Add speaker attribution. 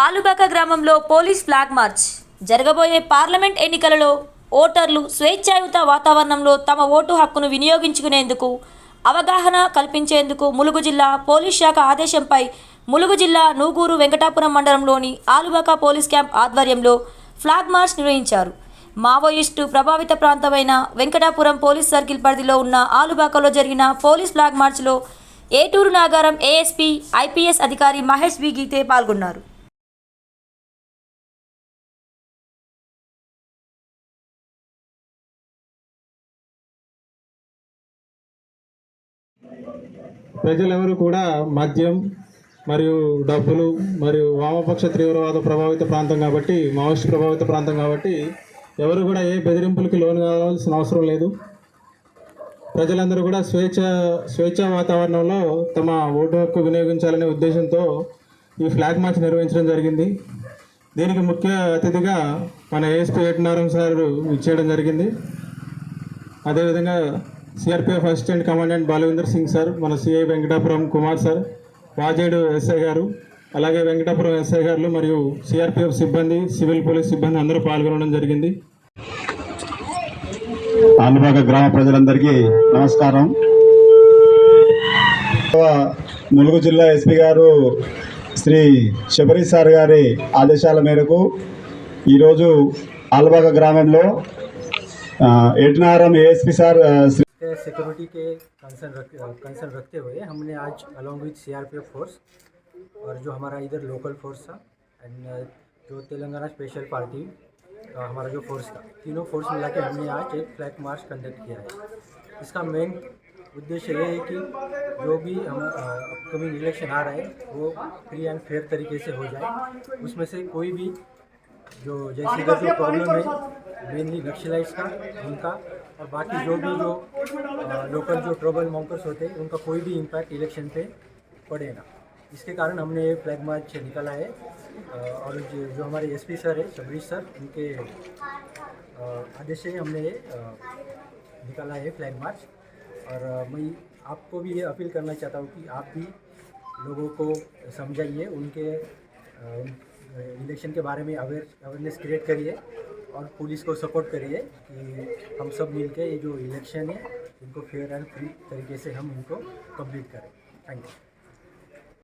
Speaker 1: ఆలుబాక గ్రామంలో police flag march. జరగబోయే parliament ఎన్నికలలో ఓటర్లు స్వేచ్ఛాయుత వాతావరణంలో తమ ఓటు హక్కును వినియోగించుకునేందుకు అవగాహన కల్పించేందుకు ములుగు జిల్లా పోలీస్ శాఖ ఆదేశంపై ములుగు జిల్లా నూగూరు వెంకటాపురం మండలంలోని ఆలుబాక పోలీస్ క్యాంప్ ఆధ్వర్యంలో ఫ్లాగ్ మార్చ్ నిర్వహించారు. మావోయిస్టు ప్రభావిత ప్రాంతమైన వెంకటాపురం పోలీస్ సర్కిల్ పరిధిలో ఉన్న ఆలుబాకలో జరిగిన పోలీస్ ఫ్లాగ్ మార్చ్లో ఏటూరు నాగారం ఏఎస్పీ ఐపీఎస్ అధికారి మహేష్ వి. గీతే పాల్గొన్నారు.
Speaker 2: ప్రజలెవరూ కూడా మద్యం మరియు డబ్బులు మరియు వామపక్ష తీవ్రవాద ప్రభావిత ప్రాంతం కాబట్టి మావోయిస్ట్ ప్రభావిత ప్రాంతం కాబట్టి ఎవరు కూడా ఏ బెదిరింపులకి లోను కావాల్సిన అవసరం లేదు. ప్రజలందరూ కూడా స్వేచ్ఛ స్వేచ్ఛా వాతావరణంలో తమ ఓటు హక్కు వినియోగించాలనే ఉద్దేశంతో ఈ ఫ్లాగ్ మార్చ్ నిర్వహించడం జరిగింది. దీనికి ముఖ్య అతిథిగా మన ఏఎస్పీ ఏటనారం సార్ ఇచ్చేయడం జరిగింది. అదేవిధంగా CRPF assistant commandant Balavender Singh sir మన CI Venkatapuram Kumar sir Vajedu SI గారు అలాగే వెంకటాపురం ఎస్ఐ గారు మరియు సిఆర్పిఎఫ్ సిబ్బంది సివిల్ పోలీస్ సిబ్బంది అందరూ పాల్గొనడం జరిగింది.
Speaker 3: ఆలుబాగ గ్రామ ప్రజలందరికీ నమస్కారం. ములుగు జిల్లా ఎస్పీ గారు శ్రీ శబరి సార్ గారి ఆదేశాల మేరకు ఈరోజు ఆల్బాగ గ్రామంలో ఆ, ఏఎస్పీ సార్ శ్రీ
Speaker 4: के सिक्योरिटी के कंसर्न रख कंसर्न रखते हुए हमने आज अलॉन्ग विथ सीआरपीएफ फोर्स और जो हमारा इधर लोकल फोर्स था एंड जो तेलंगाना स्पेशल पार्टी हमारा जो फोर्स था, तीनों फोर्स मिला के हमने आज एक फ्लैग मार्च कंडक्ट किया है। इसका मेन उद्देश्य ये है कि जो भी हम अपकमिंग इलेक्शन आ रहा है, वो फ्री एंड फेयर तरीके से हो जाए। उसमें से कोई भी जो जैसे जो प्रॉब्लम है मेनली नक्सलाइट्स का उनका और बाकी जो भी जो लोकल जो ट्रबल मॉन्कर्स होते हैं उनका कोई भी इम्पैक्ट इलेक्शन पे पड़ेगा इसके कारण हमने ये फ्लैग मार्च निकाला है। और जो जो हमारे एसपी सर है शबरीश सर उनके आदेश से हमने ये निकाला है फ्लैग मार्च और मैं आपको भी ये अपील करना चाहता हूँ कि आप भी लोगों को समझाइए उनके इलेक्शन के बारे में अवेयर अवेयरनेस क्रिएट करिए और पुलिस को सपोर्ट करिए कि हम सब मिलके ये जो इलेक्शन है, इनको फेयर एंड फ्री तरीके से हम इनको कंप्लीट करें। Thank you